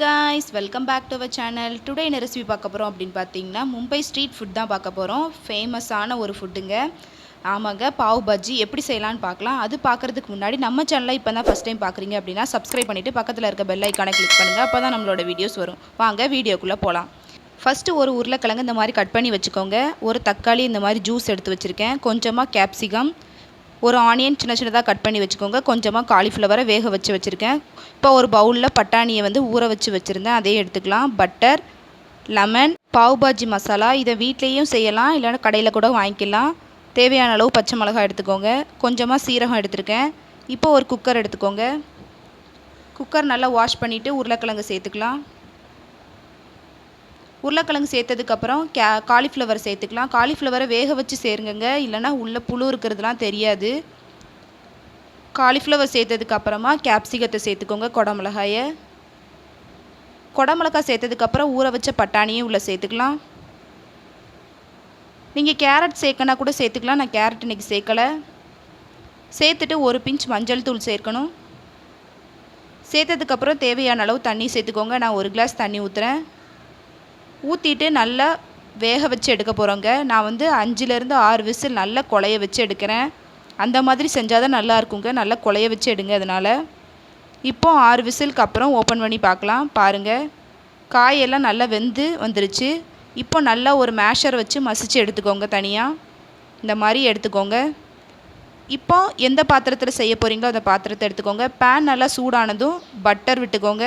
Guys welcome back to our channel today என்ன recipe பார்க்க போகிறோம் அப்படின்னு பார்த்தீங்கன்னா மும்பை ஸ்ட்ரீட் ஃபுட் தான் பார்க்க போகிறோம் ஃபேமஸான ஒரு ஃபுட்டுங்க ஆமாங்க பாவ் பஜ்ஜி. எப்படி செய்யலான்னு பார்க்கலாம். அது பார்க்குறதுக்கு முன்னாடி நம்ம சேனலில் இப்போ தான் ஃபஸ்ட் டைம் பார்க்குறீங்க அப்படின்னா சப்ஸ்கிரைப் பண்ணிவிட்டு பக்கத்தில் இருக்க பெல் ஐக்கானை கிளிக் பண்ணுங்கள் அப்போ தான் நம்மளோட வீடியோஸ் வரும். வாங்க வீடியோக்குள்ளே போகலாம் ஃபஸ்ட்டு ஒரு உருளைக்கிழங்கு இந்த மாதிரி கட் பண்ணி வச்சுக்கோங்க. ஒரு தக்காளி இந்த மாதிரி ஜூஸ் எடுத்து வச்சுருக்கேன். கொஞ்சமாக கேப்சிகம் ஒரு ஆனியன் சின்ன சின்னதாக கட் பண்ணி வச்சுக்கோங்க. கொஞ்சமாக காலிஃப்ளவரை வேக வச்சு வச்சுருக்கேன். இப்போ ஒரு பவுலில் பட்டாணியை வந்து ஊற வச்சு வச்சுருந்தேன். அதையும் எடுத்துக்கலாம். பட்டர் லெமன் பாவ் பாஜி மசாலா இதை வீட்லேயும் செய்யலாம். இல்லைன்னா கடையில் கூட வாங்கிக்கலாம். தேவையான அளவு பச்சை மிளகாய் எடுத்துக்கோங்க. கொஞ்சமாக சீரகம் எடுத்திருக்கேன். இப்போ ஒரு குக்கர் எடுத்துக்கோங்க. குக்கர் நல்லா வாஷ் பண்ணிவிட்டு உருளைக்கிழங்கு சேர்த்துக்கலாம். உருளைக்கிழங்கு சேர்த்ததுக்கப்புறம் கே காலிஃப்ளவர் சேர்த்துக்கலாம். காலிஃப்ளவரை வேக வச்சு சேருங்கங்க. இல்லைனா உள்ளே புழு இருக்கிறதுலாம் தெரியாது. காலிஃப்ளவர் சேர்த்ததுக்கப்புறமா கேப்சிகத்தை சேர்த்துக்கோங்க குடமிளகாயை. குடமிளகாய் சேர்த்ததுக்கப்புறம் ஊற வச்ச பட்டாணியும் உள்ளே சேர்த்துக்கலாம். நீங்கள் கேரட் சேர்க்கனா கூட சேர்த்துக்கலாம். நான் கேரட் இன்றைக்கி சேர்க்கலை. சேர்த்துட்டு ஒரு பிஞ்ச் மஞ்சள் தூள் சேர்க்கணும். சேர்த்ததுக்கப்புறம் தேவையான அளவு தண்ணி சேர்த்துக்கோங்க. நான் ஒரு கிளாஸ் தண்ணி ஊற்றுறேன் ஊற்றிட்டு நல்லா வேக வச்சு எடுக்க போகிறோங்க நான் வந்து அஞ்சுலேருந்து ஆறு விசில் நல்லா குழைய வச்சு எடுக்கிறேன். அந்த மாதிரி செஞ்சால் தான் நல்லா இருக்குங்க. நல்லா குழைய வச்சு எடுங்க அதனால். இப்போ ஆறு விசிலுக்கு அப்புறம் ஓப்பன் பண்ணி பார்க்கலாம். பாருங்கள் காயெல்லாம் நல்லா வெந்து வந்துருச்சு. இப்போ நல்லா ஒரு மேஷர் வச்சு மசிச்சு எடுத்துக்கோங்க தனியாக இந்த மாதிரி எடுத்துக்கோங்க. இப்போ எந்த பாத்திரத்தில் செய்ய போகிறீங்களோ அந்த பாத்திரத்தை எடுத்துக்கோங்க. பேன் நல்லா சூடானதும் பட்டர் விட்டுக்கோங்க.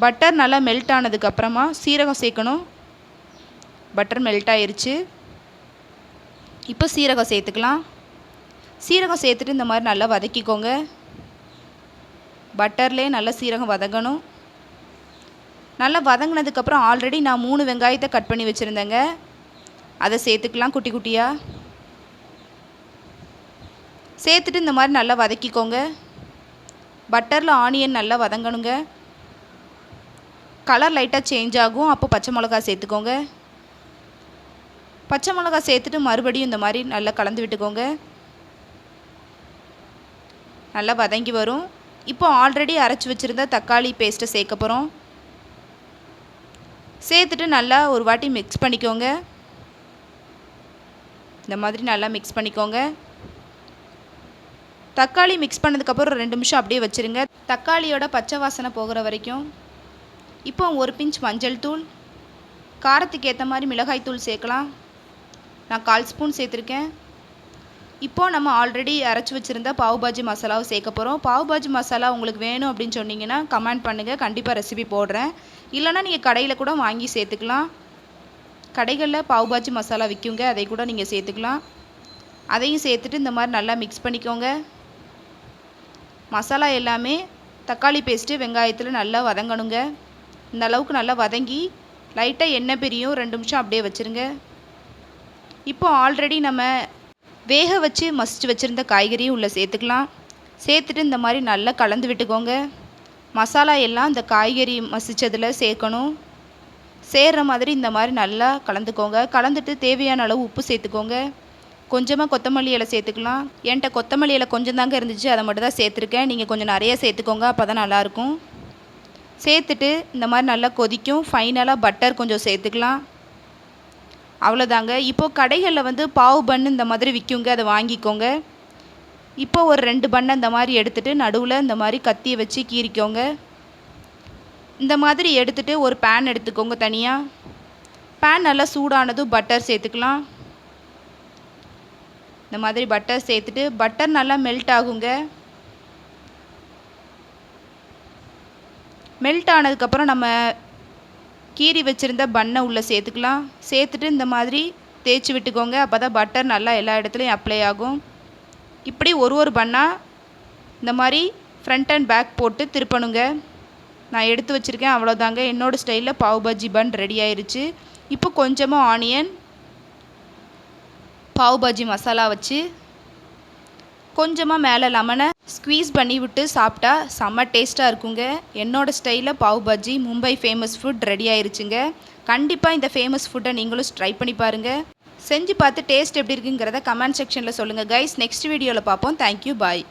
பட்டர் நல்லா மெல்ட் ஆனதுக்கப்புறமா சீரகம் சேர்க்கணும். பட்டர் மெல்ட் ஆயிருச்சு. இப்போ சீரகம் சேர்த்துக்கலாம். சீரகம் சேர்த்துட்டு இந்த மாதிரி நல்லா வதக்கிக்கோங்க. பட்டர்லேயே நல்லா சீரகம் வதங்கணும். நல்லா வதங்கினதுக்கப்புறம் ஆல்ரெடி நான் மூணு வெங்காயத்தை கட் பண்ணி வச்சுருந்தேங்க. அதை சேர்த்துக்கலாம் குட்டி குட்டியாக சேர்த்துட்டு இந்த மாதிரி நல்லா வதக்கிக்கோங்க. பட்டரில் ஆனியன் நல்லா வதங்கணுங்க. கலர் லைட்டாக சேஞ்ச் ஆகும். அப்போ பச்சை மிளகா சேர்த்துக்கோங்க. பச்சை மிளகா சேர்த்துட்டு மறுபடியும் இந்த மாதிரி நல்லா கலந்து விட்டுக்கோங்க. நல்லா வதங்கி வரும். இப்போ ஆல்ரெடி அரைச்சி வச்சுருந்த தக்காளி பேஸ்ட்டை சேர்க்க போகிறோம் சேர்த்துட்டு நல்லா ஒரு வாட்டி மிக்ஸ் பண்ணிக்கோங்க. இந்த மாதிரி நல்லா மிக்ஸ் பண்ணிக்கோங்க. தக்காளி மிக்ஸ் பண்ணதுக்கப்புறம் ரெண்டு நிமிஷம் அப்படியே வச்சுருங்க. தக்காளியோட பச்சை வாசனை போகிற வரைக்கும் இப்போ ஒரு பிஞ்ச் மஞ்சள் தூள் காரத்துக்கு ஏற்ற மாதிரி மிளகாய் தூள் சேர்க்கலாம். நான் கால் ஸ்பூன் சேர்த்துருக்கேன். இப்போது நம்ம ஆல்ரெடி அரைச்சி வச்சுருந்த பாவு பாஜி மசாலாவை சேர்க்க போகிறோம் பாவ் பாஜி மசாலா உங்களுக்கு வேணும் அப்படின்னு சொன்னீங்கன்னா கமெண்ட் பண்ணுங்கள் கண்டிப்பாக ரெசிபி போடுறேன். இல்லைனா நீங்கள் கடையில் கூட வாங்கி சேர்த்துக்கலாம். கடைகளில் பாவு பாஜி மசாலா விற்குங்க அதை கூட நீங்கள் சேர்த்துக்கலாம். அதையும் சேர்த்துட்டு இந்த மாதிரி நல்லா மிக்ஸ் பண்ணிக்கோங்க. மசாலா எல்லாமே தக்காளி பேஸ்ட்டு வெங்காயத்தில் நல்லா வதங்கணுங்க. இந்த அளவுக்கு நல்லா வதங்கி லைட்டாக எண்ணெய் பிரியும். ரெண்டு நிமிஷம் அப்படியே வச்சுருங்க. இப்போ ஆல்ரெடி நம்ம வேக வச்சு மசிச்சு வச்சுருந்த காய்கறியும் உள்ளே சேர்த்துக்கலாம். சேர்த்துட்டு இந்த மாதிரி நல்லா கலந்து விட்டுக்கோங்க. மசாலா எல்லாம் இந்த காய்கறி மசித்ததில் சேர்க்கணும். சேர்கிற மாதிரி இந்த மாதிரி நல்லா கலந்துக்கோங்க. கலந்துட்டு தேவையான அளவு உப்பு சேர்த்துக்கோங்க. கொஞ்சமாக கொத்தமல்லி இலை சேர்த்துக்கலாம். என்கிட்ட கொத்தமல்லி இலை கொஞ்சம் தாங்க இருந்துச்சு அதை மட்டும் தான் சேர்த்துருக்கேன். நீங்கள் கொஞ்சம் நிறைய சேர்த்துக்கோங்க அப்போ தான் நல்லாயிருக்கும் சேர்த்துட்டு இந்த மாதிரி நல்லா கொதிக்கும். ஃபைனலாக பட்டர் கொஞ்சம் சேர்த்துக்கலாம். அவ்வளோதாங்க இப்போது கடைகளில் வந்து பாவு பன்னு இந்த மாதிரி விற்குங்க அதை வாங்கிக்கோங்க. இப்போ ஒரு ரெண்டு பண்ணை இந்த மாதிரி எடுத்துகிட்டு நடுவில் இந்த மாதிரி கத்தியை வச்சு கீறிக்கோங்க. இந்த மாதிரி எடுத்துகிட்டு ஒரு பேன் எடுத்துக்கோங்க தனியாக பேன் நல்லா சூடானதும் பட்டர் சேர்த்துக்கலாம். இந்த மாதிரி பட்டர் சேர்த்துட்டு பட்டர் நல்லா மெல்ட் ஆகுங்க. மெல்ட் ஆனதுக்கப்புறம் நம்ம கீறி வச்சுருந்த பண்ணை உள்ளே சேர்த்துக்கலாம். சேர்த்துட்டு இந்த மாதிரி தேய்ச்சி விட்டுக்கோங்க. அப்போ தான் பட்டர் நல்லா எல்லா இடத்துலையும் அப்ளை ஆகும். இப்படி ஒரு ஒரு பண்ணாக இந்த மாதிரி ஃப்ரண்ட் அண்ட் பேக் போட்டு திருப்பணுங்க. நான் எடுத்து வச்சுருக்கேன். அவ்வளோதாங்க என்னோடய ஸ்டைலில் பாவ் பஜ்ஜி பன் ரெடி ஆயிருச்சு. இப்போ கொஞ்சமாக ஆனியன் பாவ் பாஜி மசாலா வச்சு கொஞ்சமாக மேலே லெமனை ஸ்க்வீஸ் பண்ணி விட்டு சாப்பிட்டா செம்ம டேஸ்ட்டாக இருக்குங்க. என்னோடய ஸ்டைலில் pav bhaji Mumbai famous food ready ஆயிருச்சுங்க. கண்டிப்பாக இந்த ஃபேமஸ் ஃபுட்டை நீங்களும் ட்ரை பண்ணி பாருங்கள் செஞ்சு பார்த்து டேஸ்ட் எப்படி இருக்குங்கிறத கமெண்ட் செக்ஷனில் சொல்லுங்கள் கைஸ் நெக்ஸ்ட் வீடியோவில் பார்ப்போம். Thank you bye